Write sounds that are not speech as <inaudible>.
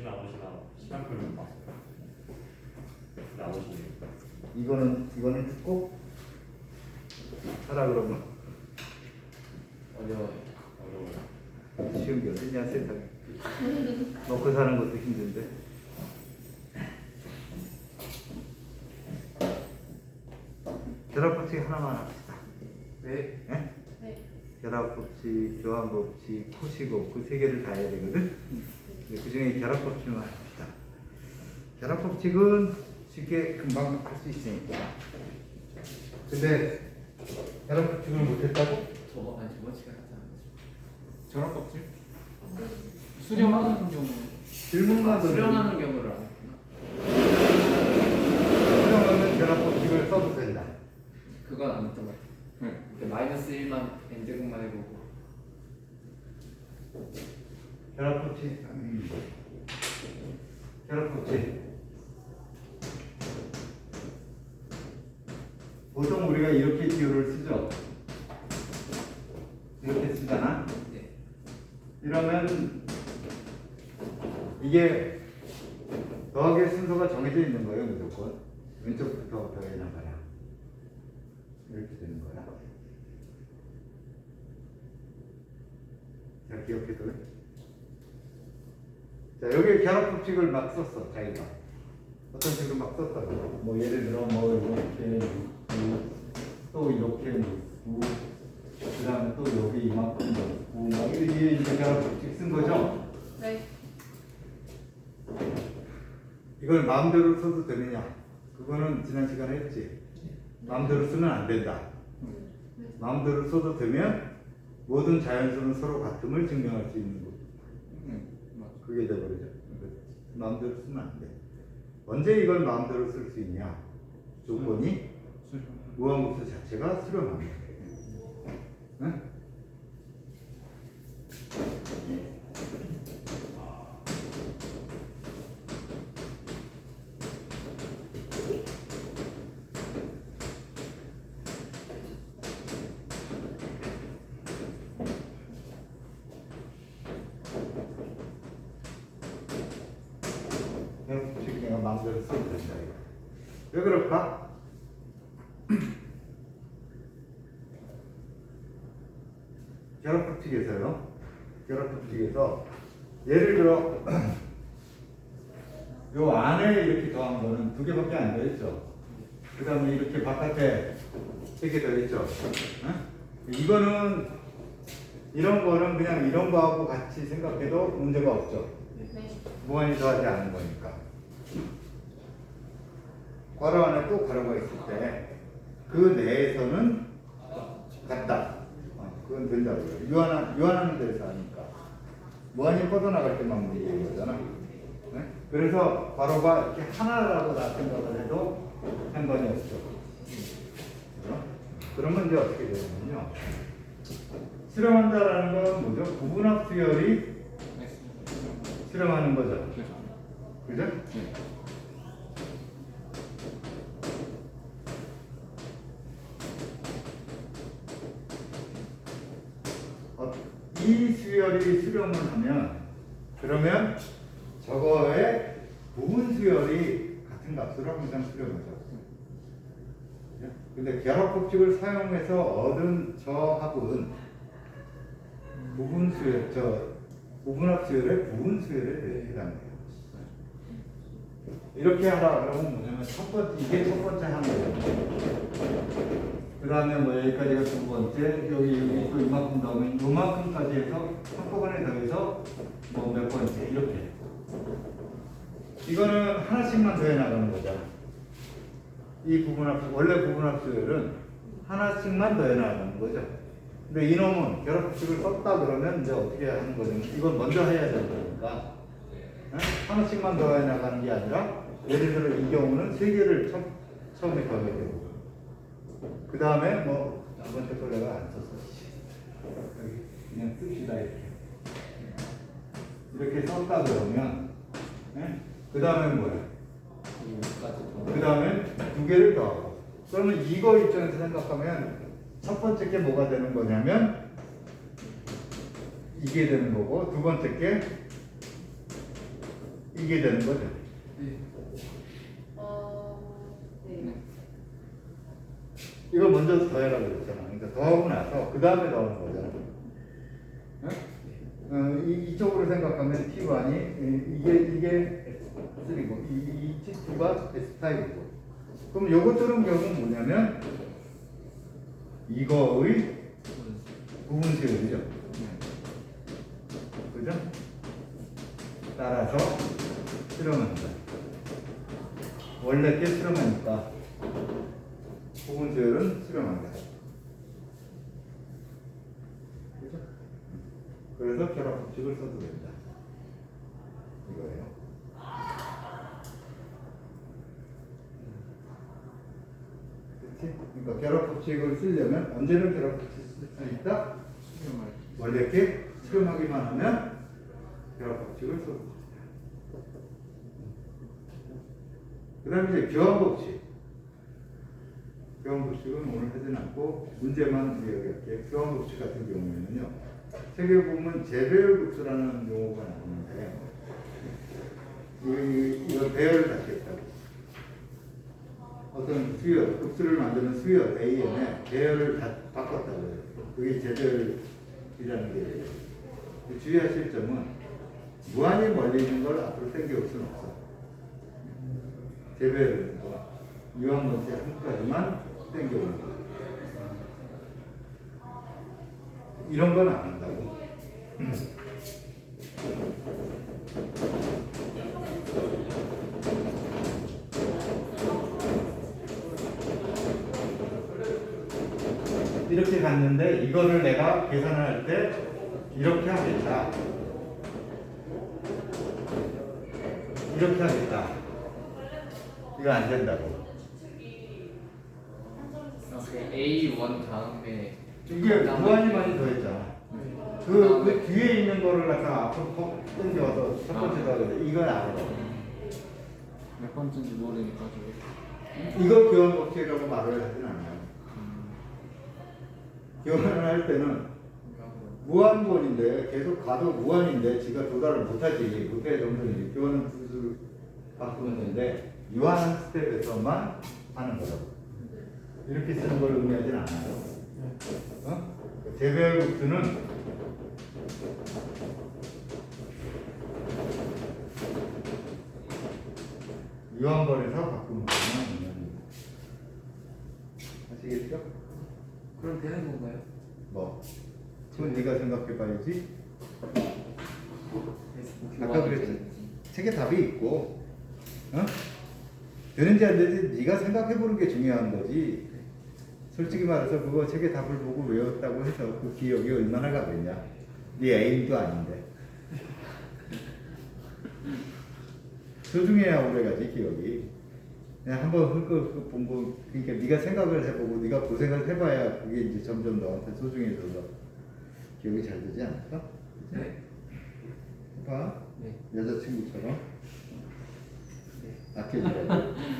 보시나 보시나 시간표를 봤어요. 나오시네요. 이거는 이거는 듣고 하라 그러면 어려워요. 어려워요. 쉬운 게 어딨냐 세상에 <laughs> 먹고 사는 것도 힘든데 결합법칙 하나만 합시다 네. 예? 네. 결합법칙, 교환법칙, 코시법 그세 개를 다 해야 되거든 그 중에 결합법칙만 합시다 결합법칙은 쉽게 금방 할 수 있으니까 근데 결합법칙을 못했다고? 저번 아니 저번 시간 하지 않았죠. 저런 껍질? 수렴하는 경우 질문만 수련하는 경우를 안 했구나. 수령하면 결합법칙을 써도 된다 그건 안 했던 것 같아요. 네. 근데 마이너스 1만 n 제곱만 해보고 결합법칙 음. 결합법칙 보통 우리가 이렇게 기호를 쓰죠. 이렇게 쓰잖아? 네. 이러면 이게 더하기의 순서가 정해져 있는 거예요 무조건. 왼쪽부터 더해 나가라 이렇게 되는 거야. 자 기억해둬 자 여기 결합법칙을 막 썼어 자기가 어떤 식으로 막 썼다고 뭐 예를 들어 뭐 이렇게 놓고 또 이렇게 놓고 그 다음에 또 여기 이만큼 넣고 막 이게 이제 결합법칙 쓴 거죠 네. 이걸 마음대로 써도 되느냐? 그거는 지난 시간에 했지. 마음대로 쓰면 안 된다. 마음대로 써도 되면 모든 자연수는 서로 같음을 증명할 수 있는 거. 그게 돼버리죠. 그러니까 마음대로 쓰면 안 돼. 언제 이걸 마음대로 쓸 수 있냐? 조건이. 무한급수 자체가 거예요. 응? 마음대로 써도 된다. 왜 그럴까? <clears throat> 결합법칙에서요. 결합법칙에서 예를 들어 <clears throat> 요 안에 이렇게 더한 거는 두 개밖에 안 되겠죠. 그 다음에 이렇게 바깥에 세개 더했죠. 응? 이거는 이런 거는 그냥 이런 거하고 같이 생각해도 문제가 없죠. 네. 무한히 더하지 않은 거니까. 괄호 안에 또 괄호가 있을 때 그 내에서는 같다. 어, 그건 된다고요. 유한하, 유한하는 데서 하니까. 무한히 뻗어나갈 때만 문제인 거잖아. 네? 그래서 괄호가 이렇게 하나라고 나 생각을 해도 상관이 없죠. 그죠? 그러면 이제 어떻게 되냐면요. 실험한다라는 건 뭐죠? 구분합 수열이 네. 실험하는 거죠. 그래서. 그죠? 네. 어, 이 수열이 수렴을 하면 그러면 저거의 부분 수열이 같은 값으로 항상 수렴하죠. 근데 결합법칙을 사용해서 얻은 저 합은 부분 수열, 저 부분합 수열의 부분 수열에 해당해요. 이렇게 하라 그러면 뭐냐면 첫 번째 이게 첫 번째 항이에요. 그 다음에 뭐 여기까지가 두 번째 여기 여기 또 이만큼 더하면 요만큼까지 해서 한꺼번에 더해서 뭐 몇 번째 이렇게 이거는 하나씩만 더해 나가는 거잖아. 이 부분합 원래 부분합수열은 하나씩만 더해 나가는 거죠. 근데 이놈은 결합법칙을 썼다 그러면 이제 어떻게 하는 거냐면 이건 먼저 해야 되는 거니까 어? 하나씩만 더해 나가는 게 아니라 예를 들어 이 경우는 세 개를 처, 처음에 더해야 되고 그 다음에 뭐두 번째 걸 내가 안 썼어 여기 그냥 씁시다 이렇게. 이렇게 썼다 그러면 그 다음에 뭐야? 그 다음에 두 개를 더하고. 그러면 이거 입장에서 생각하면 첫 번째 게 뭐가 되는 거냐면 이게 되는 거고 두 번째 게 이게 되는 거죠. 네. 어, 네. 네. 이거 먼저 더해라고 그랬잖아. 그러니까 더하고 나서 그 다음에 더하는 거잖아. 어? 어, 이, 이쪽으로 생각하면 T1이 이게 이게 S3고 이, 이 T2가 S5고 그럼 요것들은 결국 뭐냐면 이거의 부분세율이죠. 그죠? 따라서 실험한다. 원래 게 실험하니까 부분세율은 실험한다. 그죠? 그래서 결합 법칙을 써도 된다. 이거예요. 그렇지? 그러니까 결합 법칙을 쓰려면 언제는 결합 법칙을 쓸 수 있다? 수렴할 원래 이렇게 실험하기만 하면 결합 법칙을 써도 된다. 그 다음에 이제 교환 법칙. 교환 법칙은 오늘 하진 않고 문제만 이야기할게요. 교환 법칙 같은 경우에는요. 책에 보면 재배열급수라는 용어가 나오는데 이, 이거 배열을 갖겠다고. 어떤 수열, 급수를 만드는 수열 AM에 배열을 다 바꿨다고 해요. 그게 재배열이라는 게 주의하실 점은 무한히 멀리 있는 걸 앞으로 당겨올 수는 없어. 재배열은 유한번째 한까지만 당겨오는 거. 이런 건 안 한다고. 이렇게 갔는데 이거를 내가 계산을 할 때 이렇게 하겠다. 이렇게 하겠다. 이거 안 된다고. 아, 그 A1 다음에 이게 무한히 많이 더했잖아. 그, 그 뒤에 있는 거를 갖다가 앞으로 퍽 당겨서 첫 번째 더하는데 이건 안 해. 몇 번째인지 모르니까 저기. 이거 교환 법칙이라고 말을 하진 않아요. 교환을 할 때는 무한권인데 계속 가도 무한인데 지가 도달을 못하지 못해 정도는 교환은 분수를 바꾸는 건데 유한 스텝에서만 하는 거라고 이렇게 쓰는 걸 의미하진 않아요 어? 재배열 국수는 유한번에서 바꾸는 거만 거예요 아시겠죠? 그럼 되는 건가요? 뭐 그건 네가 생각해 봐야지 아까 그랬지. 책에 답이 있고 어? 되는지 안 되는지 네가 생각해 보는 게 중요한 거지 솔직히 말해서 그거 책에 답을 보고 외웠다고 해서 그 기억이 얼마나 가겠냐 네 애인도 아닌데 소중해야 오래가지 기억이 그냥 한번 훑고 본거 그러니까 네가 생각을 해보고 네가 고생을 해봐야 그게 이제 점점 너한테 소중해져서 기억이 잘 되지 않을까? 네. 해봐 네. 여자친구처럼 네. 네. 여기까지 <laughs>